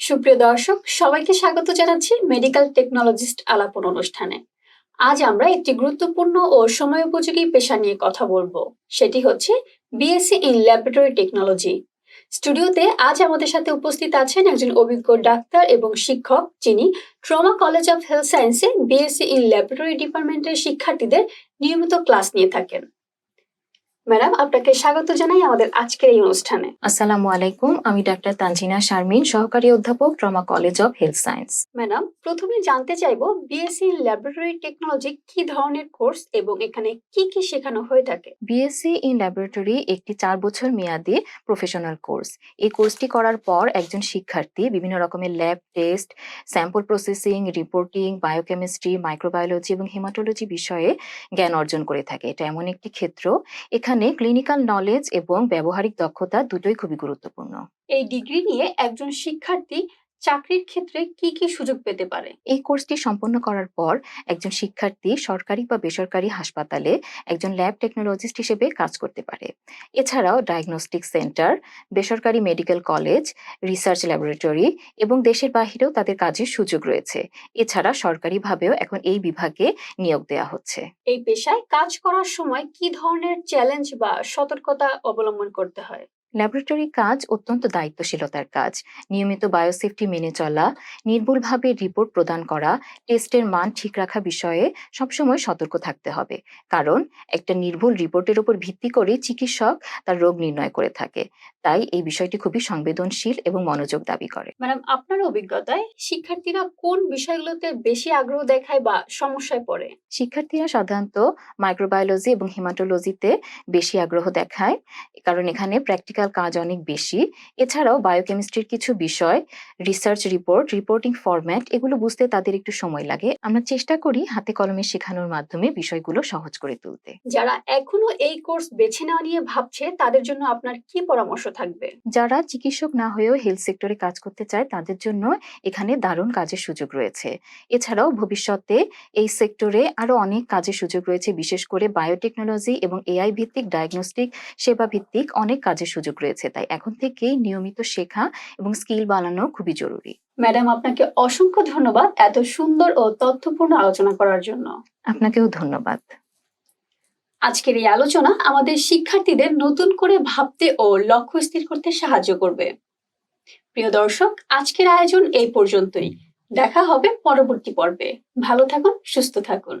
সুপ্রিয় দর্শক, সবাইকে স্বাগত জানাচ্ছি মেডিকেল টেকনোলজিস্ট আলাপন অনুষ্ঠানে। আজ আমরা একটি গুরুত্বপূর্ণ ও সময়োপযোগী পেশা নিয়ে কথা বলব। সেটি হচ্ছে বিএসসি ইন ল্যাবরেটরি টেকনোলজি স্টুডিওতে আজ আমাদের সাথে উপস্থিত আছেন একজন অভিজ্ঞ ডাক্তার এবং শিক্ষক, যিনি ট্রমা কলেজ অফ হেলথ সায়েন্সে বিএসসি ইন ল্যাবরেটরি ডিপার্টমেন্টের শিক্ষার্থীদের নিয়মিত ক্লাস নিয়ে থাকেন। ম্যাডাম আপনাকে স্বাগত জানাই আমাদের আজকের এই অনুষ্ঠানে। আসসালামু আলাইকুম আমি ডাক্তার তানজিনা শারমিন সহকারী অধ্যাপক trauma college of health science. Madam প্রথমে জানতে চাইব বিএসসি ল্যাবরেটরি টেকনোলজি কি ধরনের কোর্স এবং এখানে কি কি শেখানো হয়ে থাকে? বিএসসি ইন ল্যাবরেটরি একটি চার বছর মেয়াদি প্রফেশনাল কোর্স। এই কোর্সটি করার পর একজন শিক্ষার্থী বিভিন্ন রকমের lab test sample processing reporting biochemistry microbiology এবং হেমাটোলজি বিষয়ে জ্ঞান অর্জন করে থাকে। এটা এমন একটি ক্ষেত্র। এখানে ক্লিনিক্যাল নলেজ এবং ব্যবহারিক দক্ষতা দুটোই খুবই গুরুত্বপূর্ণ। এই ডিগ্রি নিয়ে একজন শিক্ষার্থী চাকরির ক্ষেত্রে কি কি সুযোগ পেতে পারে? এই কোর্সটি সম্পন্ন করার পর একজন শিক্ষার্থী সরকারি বা বেসরকারি হাসপাতালে একজন ল্যাব টেকনোলজিস্ট হিসেবে কাজ করতে পারে। এছাড়াও ডায়াগনস্টিক সেন্টার বেসরকারি মেডিকেল কলেজ রিসার্চ ল্যাবরেটরি এবং দেশের বাহিরেও তাদের কাজের সুযোগ রয়েছে। এছাড়া সরকারিভাবেও এখন এই বিভাগে নিয়োগ দেওয়া হচ্ছে। এই পেশায় কাজ করার সময় কি ধরনের চ্যালেঞ্জ বা সতর্কতা অবলম্বন করতে হয়? ল্যাবরেটরি কাজ অত্যন্ত দায়িত্বশীলতার কাজ। নিয়মিত বায়োসেফটি মেনে চলা নির্ভুলভাবে রিপোর্ট প্রদান করা টেস্টের মান ঠিক রাখা বিষয়ে সবসময় সতর্ক থাকতে হবে। কারণ একটা নির্ভুল রিপোর্টের উপর ভিত্তি করে চিকিৎসক তার রোগ নির্ণয় করে থাকে। তাই এই বিষয়টি খুবই সংবেদনশীল এবং মনোযোগ দাবি করে। ম্যাডাম আপনার অভিজ্ঞতায় শিক্ষার্থীরা কোন বিষয়গুলোতে বেশি আগ্রহ দেখায় বা সমস্যায় পড়ে? শিক্ষার্থীরা সাধারণত মাইক্রোবায়োলজি এবং হিমাটোলজিতে বেশি আগ্রহ দেখায়। কারণ এখানে প্র্যাকটিক্যাল কাজ অনেক বেশি। এছাড়াও বায়োকেমিস্ট্রির কিছু বিষয় রিসার্চ রিপোর্ট রিপোর্টিং ফরম্যাট এগুলো বুঝতে তাদের একটু সময় লাগে। আমরা চেষ্টা করি হাতে কলমে শেখানোর মাধ্যমে বিষয়গুলো সহজ করে তুলতে। যারা এখনও এই কোর্স বেছে নেওয়া নিয়ে ভাবছে তাদের জন্য আপনার কি পরামর্শ থাকবে? যারা চিকিৎসক না হয়েও হেলথ সেক্টরে কাজ করতে চায় তাদের জন্য এখানে দারুণ কাজের সুযোগ রয়েছে। এছাড়াও ভবিষ্যতে এই সেক্টরে আরও অনেক কাজের সুযোগ রয়েছে বিশেষ করে বায়োটেকনোলজি এবং এআই ভিত্তিক ডায়াগনস্টিক সেবা ভিত্তিক অনেক কাজের সুযোগ রয়েছে তাই এখন থেকেই নিয়মিত শেখা এবং স্কিল বানানো খুবই জরুরি। ম্যাডাম আপনাকে অসংখ্য ধন্যবাদ এত সুন্দর ও তথ্যপূর্ণ আলোচনা করার জন্য। আপনাকেও ধন্যবাদ। আজকের এই আলোচনা আমাদের শিক্ষার্থীদের নতুন করে ভাবতে ও লক্ষ্য স্থির করতে সাহায্য করবে। প্রিয় দর্শক আজকের আয়োজন এই পর্যন্তই। দেখা হবে পরবর্তী পর্বে। ভালো থাকুন সুস্থ থাকুন।